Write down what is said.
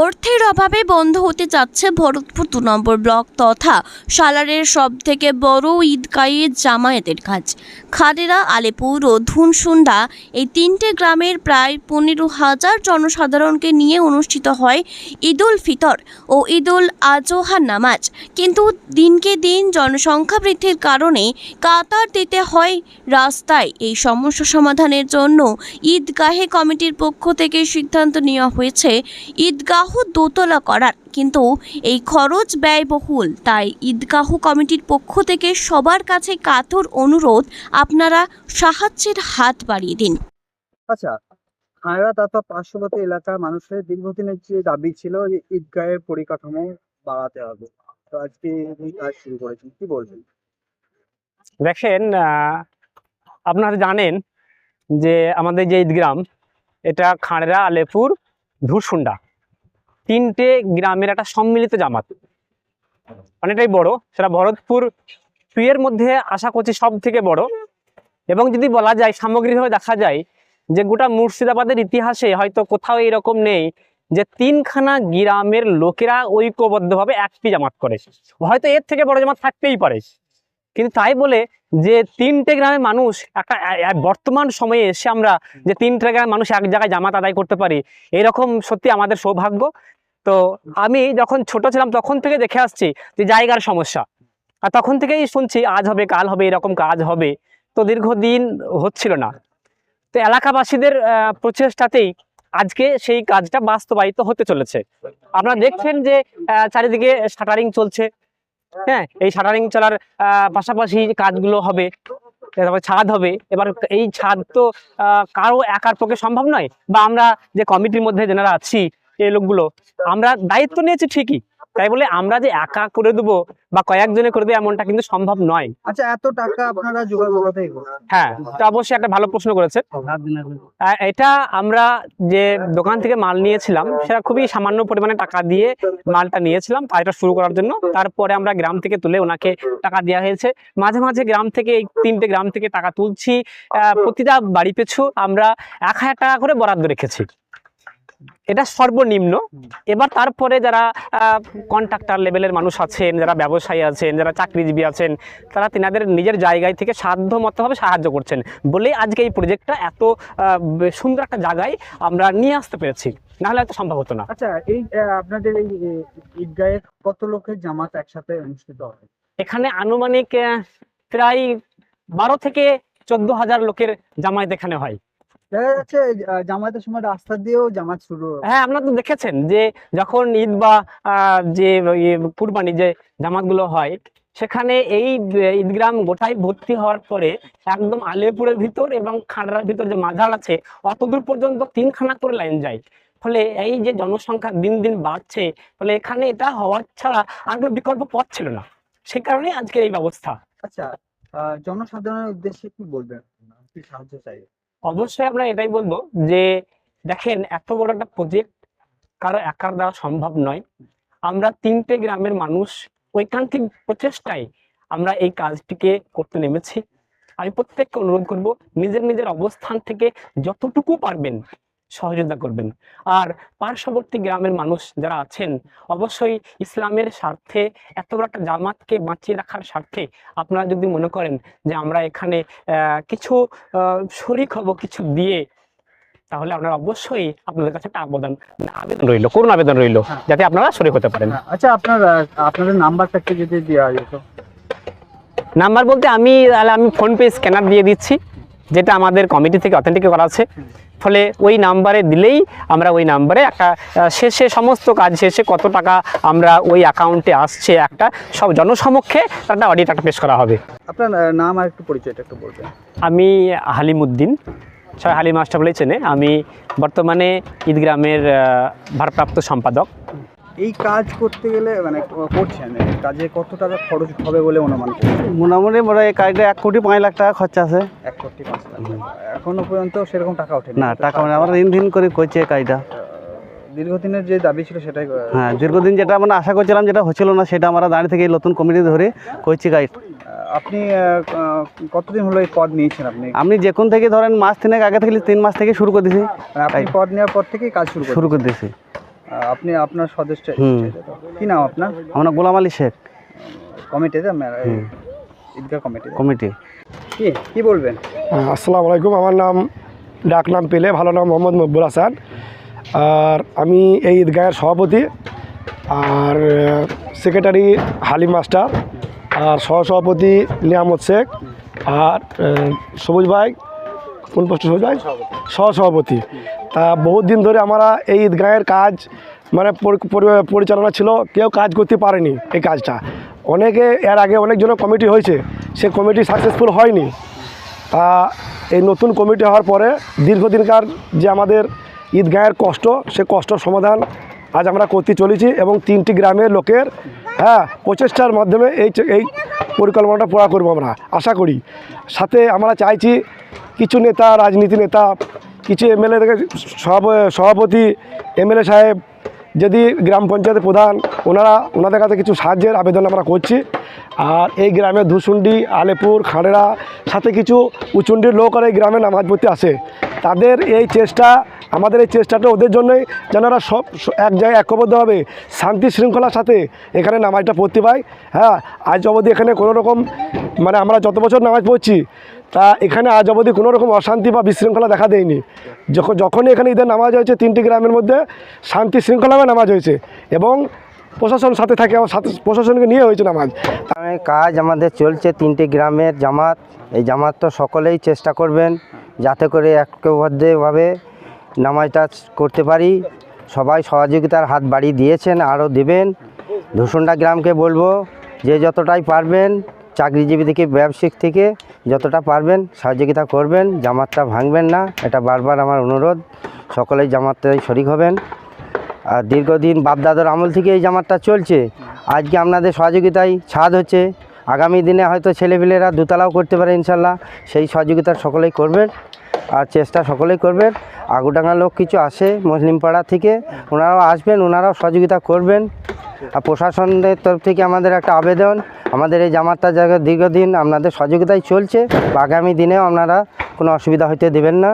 অর্থের অভাবে বন্ধ হতে যাচ্ছে ভরতপুর দু নম্বর ব্লক তথা সালারের সব থেকে বড় ঈদগাহে জামায়াতের কাজ। খাদেরা, আলেপুর ও ধুনসুন্ডা এই তিনটে গ্রামের প্রায় পনেরো হাজার জনসাধারণকে নিয়ে অনুষ্ঠিত হয় ঈদুল ফিতর ও ঈদুল আজোহার নামাজ। কিন্তু দিনকে দিন জনসংখ্যা বৃদ্ধির কারণে কাতার দিতে হয় রাস্তায়। এই সমস্যা সমাধানের জন্য ঈদগাহে কমিটির পক্ষ থেকে সিদ্ধান্ত নেওয়া হয়েছে। ঈদগাহ দোতলা করার। কিন্তু এই খরচ ব্যয়বহুল তাই ঈদগাহ কমিটির পক্ষ থেকে সবার কাছে কাতর অনুরোধ আপনারা সাহায্যের হাত বাড়িয়ে দিন। আচ্ছা খায়রা তথা পার্শ্ববর্তী এলাকার মানুষের দীর্ঘদিনের যে দাবি ছিল যে ঈদগাহের পরিকাঠামো বাড়াতে হবে। তো আজকে এই কাজ শুরু করেছেন কি বলবেন? দেখেন আহ, আপনারা জানেন যে আমাদের যে ঈদগ্রাম এটা খাঁড়রা আলেপুর ধুরসুন্ডা। তিনটে গ্রামের একটা সম্মিলিত জামাত। অনেকটাই বড়, সেটা ভরতপুর টুয়ের মধ্যে আশা করছি সব থেকে বড়। এবং যদি বলা যায়, সামগ্রিকভাবে দেখা যায় যে গোটা মুর্শিদাবাদের ইতিহাসে হয়তো কোথাও এরকম নেই যে তিনখানা গ্রামের লোকেরা ঐক্যবদ্ধভাবে একটি জামাত করে। হয়তো এর থেকে বড় জামাত থাকতেই পারে। কিন্তু তাই বলে যে তিনটে গ্রামের মানুষ একটা বর্তমান সময়ে এসে আমরা যে তিনটে গ্রামের মানুষ এক জায়গায় জামাত আদায় করতে পারি, এরকম সত্যি আমাদের সৌভাগ্য। তো আমি যখন ছোট ছিলাম তখন থেকে দেখে আসছি যে জায়গার সমস্যা। আর তখন থেকেই শুনছি আজ হবে, কাল হবে, এরকম কাজ হবে। তো দীর্ঘদিন হচ্ছিল না। তো এলাকাবাসীদের প্রচেষ্টাতেই আজকে সেই কাজটা বাস্তবায়িত হতে চলেছে। আপনারা দেখছেন যে চারিদিকে শাটারিং চলছে। হ্যাঁ এই শাটারিং চলার পাশাপাশি কাজগুলো হবে, তারপর ছাদ হবে। এবার এই ছাদ তো কারও একার পক্ষে সম্ভব নয়। বা আমরা যে কমিটির মধ্যে যেনারা আছি এই লোকগুলো। আমরা দায়িত্ব নিয়েছি ঠিকই। তাই বলে আমরা যে একা করে দেবো বা কয়েকজনে করে দেবো এমনটা কিন্তু সম্ভব নয়। আচ্ছা এত টাকা আপনারা জোগাড় হ্যাঁ এটা অবশ্যই একটা ভালো প্রশ্ন করেছে এটা আমরা যে দোকান থেকে মাল নিয়েছিলাম সেটা খুবই সামান্য পরিমাণে টাকা দিয়ে মালটা নিয়েছিলাম কাজটা শুরু করার জন্য। তারপরে আমরা গ্রাম থেকে তুলে ওনাকে টাকা দেওয়া হয়েছে। মাঝে মাঝে গ্রাম থেকে এই তিনটে গ্রাম থেকে টাকা তুলছি। আহ, প্রতিটা বাড়ি পিছু আমরা এক হাজার টাকা করে বরাদ্দ রেখেছি। এটা সর্বনিম্ন। এবার তারপরে যারা কন্ট্রাক্টর লেভেলের মানুষ আছেন যারা ব্যবসায়ী আছেন যারা চাকরিজীবী আছেন তারা তেনাদের নিজের জায়গায় থেকে সাধ্য মতোভাবে সাহায্য করছেন বলে আজকে এই প্রজেক্টটা এত সুন্দর একটা জায়গায় আমরা নিয়ে আসতে পেরেছি। নাহলে হয়তো সম্ভব হতো না। আচ্ছা এই আপনাদের এই ঈদগাহে কত লোকের জামাত একসাথে অনুষ্ঠিত হবে এখানে আনুমানিক প্রায় বারো থেকে চোদ্দ হাজার লোকের জামায়াত এখানে হয়। দেখা যাচ্ছে জামাতের সময় রাস্তা দিয়েও জামাত শুরু হ্যাঁ আপনারা তো দেখেছেন যে যখন ঈদ বা যে কুরবানি যে জামাতগুলো হয় সেখানে এই ঈদগ্রাম গোটাই ভর্তি হওয়ার পরে একদম আলিপুরের ভিতর এবং খাঁড়ার ভিতর যে মাঝার আছে অতদূর পর্যন্ত তিনখানা করে লাইন যায়। ফলে এই যে জনসংখ্যা দিন দিন বাড়ছে ফলে এখানে এটা হওয়ার ছাড়া আর কোনো বিকল্প পথ ছিল না। সে কারণে আজকের এই ব্যবস্থা। আচ্ছা জনসাধারণের উদ্দেশ্যে কি বলবেন? কি সাহায্য চাই অবশ্যই আমরা এটাই বলব যে, দেখেন, এত বড় একটা প্রজেক্ট কারও একার দ্বারা সম্ভব নয়। আমরা তিনটে গ্রামের মানুষ ঐকান্তিক প্রচেষ্টায় আমরা এই কাজটিকে করতে নেমেছি। আমি প্রত্যেককে অনুরোধ করব, নিজের নিজের অবস্থান থেকে যতটুকু পারবেন সহযোগিতা করবেন। আর পার্শ্ববর্তী গ্রামের মানুষ যারা আছেন অবশ্যই ইসলামের স্বার্থে এত বড় একটা জামাতকে বাঁচিয়ে রাখার স্বার্থে আপনারা যদি মনে করেন যে আমরা এখানে কিছু শরিক হব কিছু দিয়ে তাহলে আপনারা অবশ্যই আপনাদের কাছে একটা আবেদন আবেদন রইল করুন আবেদন রইল হ্যাঁ। যাতে আপনারা শরিক হতে পারেন। হ্যাঁ, আচ্ছা আপনার আপনাদের নাম্বারটা একটু যদি দেওয়া যেত। নাম্বার বলতে আমি তাহলে আমি ফোনপে স্ক্যানার দিয়ে দিচ্ছি। যেটা আমাদের কমিটি থেকে অথেন্টিক করা আছে। ফলে ওই নাম্বারে দিলেই আমরা ওই নাম্বারে একটা শেষে সমস্ত কাজ শেষে কত টাকা আমরা ওই অ্যাকাউন্টে আসছে একটা সব জনসমক্ষে একটা অডিট একটা পেশ করা হবে। আপনার নাম আর একটু পরিচয়টা একটু বলবেন। আমি হালিমুদ্দিন ছয় হালিম মাস্টার বলে চেনে। আমি বর্তমানে ঈদগ্রামের ভারপ্রাপ্ত সম্পাদক। এই কাজ করতে গেলে মানে করছেন কাজে কত টাকা খরচ হবে বলে অনুমান মোটামুটি মোটা এই কাজটা এক কোটি পাঁচ লাখ টাকা খরচা আছে। এক কোটি পাঁচ লাখ এখনও পর্যন্ত সেরকম টাকা ওঠেনি। না টাকা মানে আমরা দিন দিন করে করছি এই কাজটা। দীর্ঘদিনের যে দাবি ছিল সেটাই হ্যাঁ দীর্ঘদিন যেটা আমরা আশা করছিলাম যেটা হচ্ছিল না সেটা আমরা দাঁড়িয়ে থেকে নতুন কমিটি ধরে করছি কাজ আপনি কতদিন হলো এই পদ নিয়েছেন আপনি? আপনি যখন থেকে ধরেন মাস তিনেক আগে থেকে তিন মাস থেকে শুরু করে দিয়েছি মানে আপনি পদ নেওয়ার পর থেকেই কাজ শুরু শুরু করে দিয়েছি। আপনি আপনার সদস্য। কি নাম আপনার? আমরা গোলাম আলী শেখ। কমিটিতে মে- এই হুম। ঈদগাহ কমিটিতে কমিটি। কি কি বলবেন? আসসালামু আলাইকুম আমার নাম ডাক নাম পেলে ভালো নাম মোহাম্মদ মকবুল হাসান। আর আমি এই ঈদগাহের সভাপতি আর সেক্রেটারি হালিম মাস্টার আর সহসভাপতি নিয়ামত শেখ আর সবুজ ভাই কোন পোস্ট সবুজ ভাই? সহসভাপতি। তা বহুত দিন ধরে আমরা এই ঈদগাহের কাজ মানে পরি- পরি- পরিচালনা ছিল, কেউ কাজ করতে পারেনি এই কাজটা। অনেকে এর আগে অনেকজনের কমিটি হয়েছে, সে কমিটি সাকসেসফুল হয়নি। তা এই নতুন কমিটি হওয়ার পরে দীর্ঘদিনকার যে আমাদের ঈদগাহের কষ্ট, সে কষ্ট সমাধান আজ আমরা করতে চলেছি এবং তিনটি গ্রামের লোকের হ্যাঁ প্রচেষ্টার মাধ্যমে এই এই পরিকল্পনাটা পুরা করব আমরা, আশা করি। সাথে আমরা চাইছি কিছু নেতা, রাজনীতি নেতা কিছু এমএলএ থেকে সভাপ- সভাপতি এমএলএ সাহেব, যদি গ্রাম পঞ্চায়েতের প্রধান, ওনারা, ওনাদের কাছে কিছু সাহায্যের আবেদন আমরা করছি। আর এই গ্রামে ধুসুন্ডি, আলেপুর খাঁড়েরা সাথে কিছু উচুন্ডির লোক আর এই গ্রামে নামাজ পড়তে আসে। তাদের এই চেষ্টা, আমাদের এই চেষ্টাটা ওদের জন্যই যেন ওরা সব এক জায়গায় ঐক্যবদ্ধভাবে শান্তি শৃঙ্খলার সাথে এখানে নামাজটা পড়তে পাই হ্যাঁ আজ অবধি এখানে কোনো রকম মানে আমরা যত বছর নামাজ পড়ছি তা এখানে আজ অবধি কোনো রকম অশান্তি বা বিশৃঙ্খলা দেখা দেয়নি। যখন যখনই এখানে ঈদের নামাজ হয়েছে, তিনটি গ্রামের মধ্যে শান্তি শৃঙ্খলাভাবে নামাজ হয়েছে এবং প্রশাসন সাথে থাকে আমার সাথে প্রশাসনকে নিয়ে হয়েছে নামাজ। কাজ আমাদের চলছে তিনটি গ্রামের জামাত। এই জামাত তো সকলেই চেষ্টা করবেন যাতে করে ঐক্যবদ্ধভাবে নামাজটা করতে পারি। সবাই সহযোগিতার হাত বাড়িয়ে দিয়েছেন, আরও দেবেন। ধূসুন্ডা গ্রামকে বলব, যে যতটাই পারবেন চাকরিজীবী থেকে, ব্যবসায়িক থেকে যতটা পারবেন সহযোগিতা করবেন, জামাতটা ভাঙবেন না, এটা বারবার আমার অনুরোধ। সকলেই জামাতটাই শরিক হবেন। আর দীর্ঘদিন বাপদাদার আমল থেকে এই জামাতটা চলছে। আজকে আপনাদের সহযোগিতায় ছাদ হচ্ছে। আগামী দিনে হয়তো ছেলেপিলেরা দোতলাও করতে পারে ইনশাল্লাহ। সেই সহযোগিতা সকলেই করবেন আর চেষ্টা সকলেই করবেন। আগুডাঙ্গা লোক কিছু আসে মুসলিম পাড়া থেকে, ওনারাও আসবেন, ওনারাও সহযোগিতা করবেন। প্রশাসনের তরফ থেকে আমাদের একটা আবেদন। আমাদের এই জামাতটা জায়গায় দীর্ঘদিন আপনাদের সহযোগিতায় চলছে আগামী দিনেও আপনারা কোনো অসুবিধা হইতে দেবেন না।